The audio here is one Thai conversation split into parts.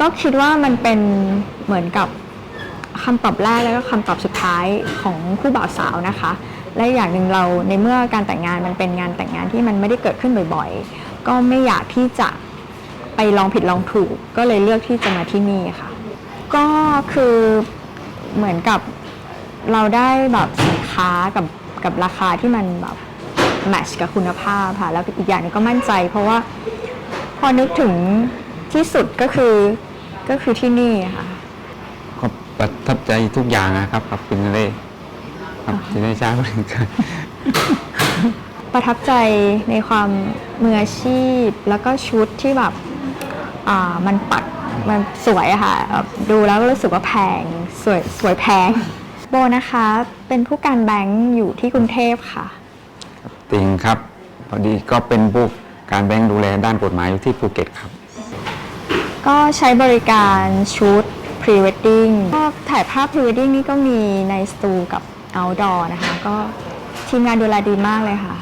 ก็คิดว่ามันเป็นเหมือนกับคำตอบแรกแล้วก็คำตอบสุดท้ายของคู่บ่าวสาวนะคะ และอย่างหนึ่งเราในเมื่อการแต่งงานมันเป็นงานแต่งงานที่มันไม่ได้เกิดขึ้นบ่อยๆ ก็ไม่อยากที่จะไปลองผิดลองถูก ก็เลยเลือกที่จะมาที่นี่ค่ะ ก็คือเหมือนกับเราได้แบบสินค้ากับกับราคาที่มันแบบแมชกับคุณภาพค่ะ แล้วอีกอย่างหนึงก็มั่นใจ เพราะว่าพอนึกถึง ที่สุดก็คือก็คือที่นี่ค่ะก็ประทับใจทุกอย่างนะครับกับคุณเล่ครับที่ได้ทราบเหมือนกันประทับใจในความมืออาชีพ แล้วก็ชุดที่แบบอ่ามันปักมันสวยอะค่ะแบบดูแล้วก็รู้สึกว่าแพงสวยสวยแพง โบนะคะเป็นผู้การแบงก์อยู่ที่กรุงเทพค่ะติงครับพอดีก็เป็นผู้การแบงค์ดูแลด้านกฎหมายอยู่ที่ภูเก็ตครับ ก็ใช้บริการชุด pre wedding ก็ถ่ายภาพ pre wedding นี่ก็มีในสตูกับ outdoor นะคะ ก็ทีมงานดูแลดีมากเลยค่ะ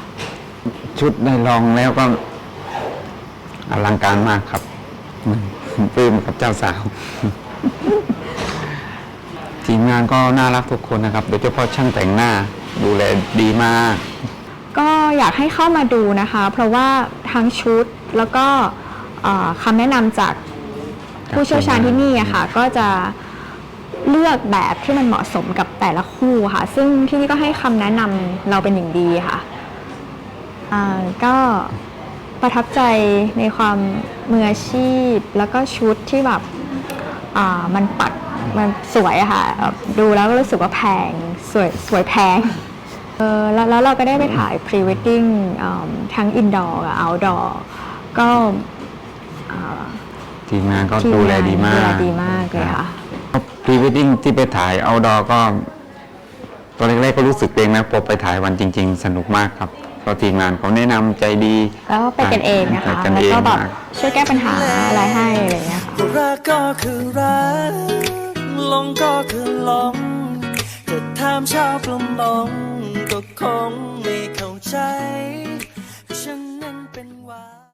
ชุดได้ลองแล้วก็อลังการมากครับปลื้มกับเจ้าสาว ทีมงานก็น่ารักทุกคนนะครับ โดยเฉพาะช่างแต่งหน้าดูแลดีมาก ก็อยากให้เข้ามาดูนะคะ เพราะว่าทั้งชุดแล้วก็เอ่อคำแนะนำจาก ผู้เชี่ยวชาญที่นี่อะค่ะ ก็จะเลือกแบบที่มันเหมาะสมกับแต่ละคู่ค่ะ ซึ่งที่นี่ก็ให้คำแนะนำเราเป็นอย่างดีค่ะอ่าก็ประทับใจในความมืออาชีพ แล้วก็ชุดที่แบบอ่ามันปักมันสวยอะค่ะแบบดูแล้วก็รู้สึกว่าแพงสวยสวยแพงเออแล้วแล้วเราก็ได้ไปถ่าย pre wedding อืมทั้ง indoor กับ outdoor ก็อ่า ทีมงานก็ทีมดูแลงานดีมาดูแลกดีมากเลยค่ะพรีเวดดิ้งที่ไปถ่ายเอาดอก็ตอนแรกๆก็รู้สึกเกรงนะพอไปถ่ายวันจริง ๆ สนุกมากครับก็ทีมงานเขาแนะนำใจดีแล้วก็ไปกันเองนะคะไปกันแล้วเองก็แบบมากช่วยแก้ปัญหาอะไรให้อะไรอย่างเงี้ยค่ะรักก็คือรักหลงก็คือหลงก็ถามชอบลมลงก็คงไม่เข้าใจ